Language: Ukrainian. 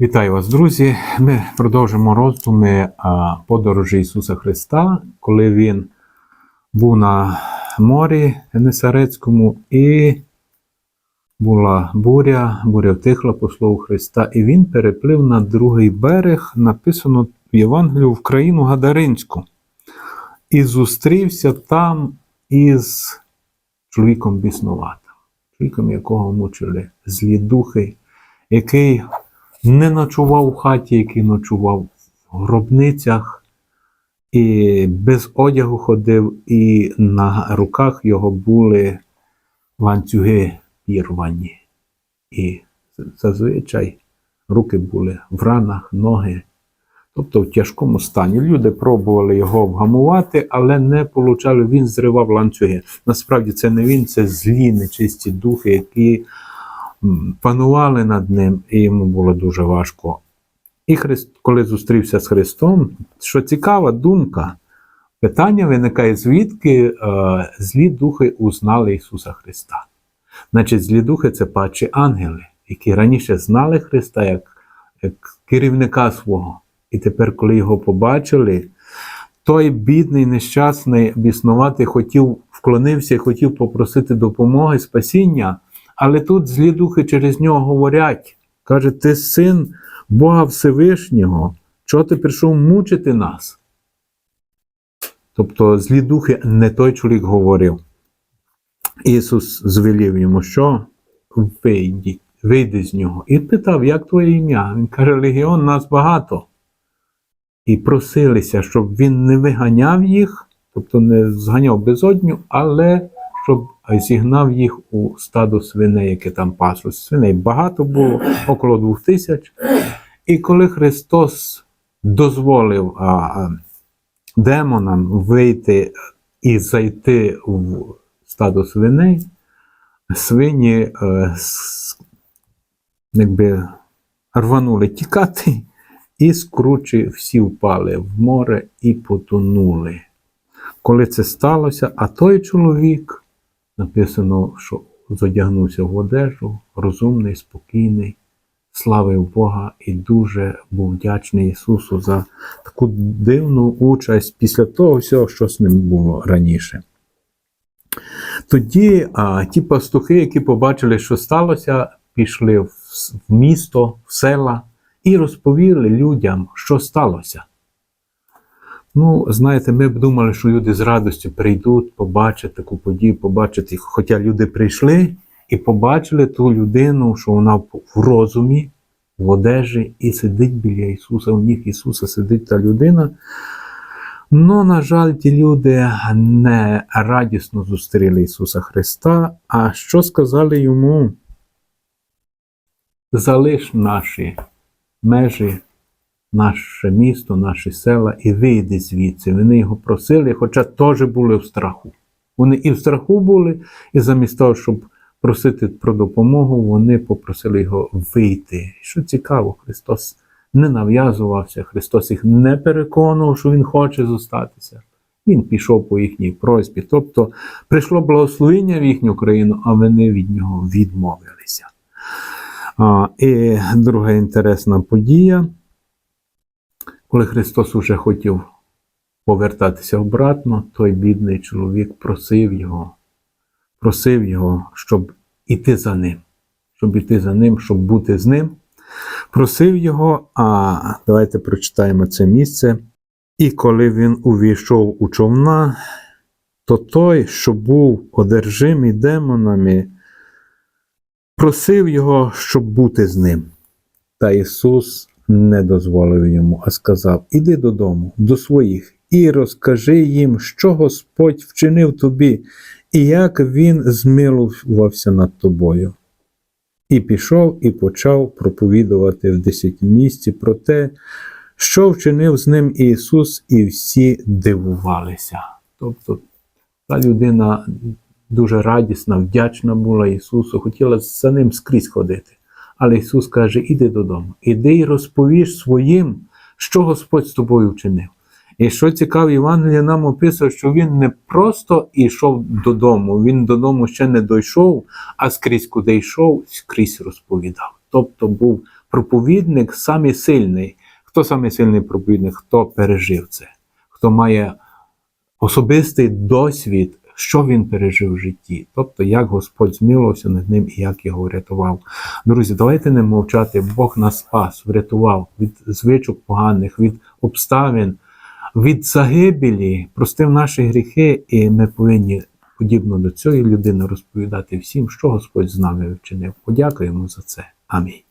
Вітаю вас, друзі! Ми продовжимо роздуми подорожі Ісуса Христа, коли Він був на морі Генесарецькому, і була буря, буря втихла по слову Христа, і Він переплив на другий берег, написано в Євангелію в країну Гадаринську, і зустрівся там із чоловіком біснуватим, чоловіком, якого мучили злі духи, який не ночував в хаті, який ночував в гробницях, і без одягу ходив, і на руках його були ланцюги пірвані. І зазвичай руки були в ранах, ноги, тобто в тяжкому стані. Люди пробували його вгамувати, але не получали. Він зривав ланцюги. Насправді це не він, це злі, нечисті духи, які панували над ним, і йому було дуже важко. І Христ, коли зустрівся з Христом, що цікава думка, питання виникає, звідки е, злі духи узнали Ісуса Христа. Значить, злі духи це пачі ангели, які раніше знали Христа як, як керівника свого. І тепер, коли його побачили, той бідний, нещасний, біснуватий хотів вклонився і хотів попросити допомоги, спасіння. Але тут злі духи через нього говорять, каже, ти син Бога Всевишнього, чого ти прийшов мучити нас? Тобто злі духи не той чоловік говорив. Ісус звелів йому, що вийди, вийди з нього. І питав, як твоє ім'я? Він каже, Легіон нас багато. І просилися, щоб він не виганяв їх, тобто не зганяв безодню, але щоб зігнав їх у стадо свиней, яке там паслось. Свиней багато було, около двох тисяч. І коли Христос дозволив а, а, демонам вийти і зайти в стадо свиней, свині е, с- якби рванули тікати, і скручі всі впали в море і потонули. Коли це сталося, а той чоловік написано, що зодягнувся в одежу, розумний, спокійний, славив Бога і дуже був вдячний Ісусу за таку дивну участь після того всього, що з ним було раніше. Тоді а, ті пастухи, які побачили, що сталося, пішли в, місто, в села і розповіли людям, що сталося. Ну, знаєте, ми б думали, що люди з радістю прийдуть, побачать таку подію, побачать їх. Хоча люди прийшли і побачили ту людину, що вона в розумі, в одежі, і сидить біля Ісуса. У них Ісуса сидить та людина. Ну, на жаль, ті люди не радісно зустріли Ісуса Христа. А що сказали йому? Залиш наші межі, наше місто, наші села і вийди звідси. Вони його просили, хоча теж були в страху. Вони і в страху були, і замість того, щоб просити про допомогу, вони попросили його вийти. Що цікаво, Христос не нав'язувався, Христос їх не переконував, що Він хоче зостатися. Він пішов по їхній просьбі. Тобто прийшло благословення в їхню країну, а вони від нього відмовилися. А, і друга інтересна подія, коли Христос уже хотів повертатися обратно, той бідний чоловік просив його, просив його, щоб іти за ним, щоб іти за ним, щоб бути з ним. Просив його, а давайте прочитаємо це місце. І коли він увійшов у човна, то той, що був одержимий демонами, просив його, щоб бути з ним. Та Ісус не дозволив йому, а сказав: Іди додому, до своїх, і розкажи їм, що Господь вчинив тобі, і як Він змилувався над тобою. І пішов і почав проповідувати в десятимісті про те, що вчинив з ним Ісус, і всі дивувалися. Тобто та людина дуже радісна, вдячна була Ісусу, хотіла за ним скрізь ходити. Але Ісус каже: іди додому, іди і розповіш своїм, що Господь з тобою вчинив. І що цікаво, Євангелія нам описує, що він не просто йшов додому, він додому ще не дійшов, а скрізь куди йшов, скрізь розповідав. Тобто був проповідник самий сильний. Хто самий сильний проповідник? Хто пережив це, хто має особистий досвід, що він пережив в житті, тобто як Господь змілився над ним і як його врятував. Друзі, давайте не мовчати. Бог нас спас, врятував від звичок поганих, від обставин, від загибелі, простив наші гріхи, і ми повинні подібно до цієї людини розповідати всім, що Господь з нами вчинив. Подякуємо за це. Амінь.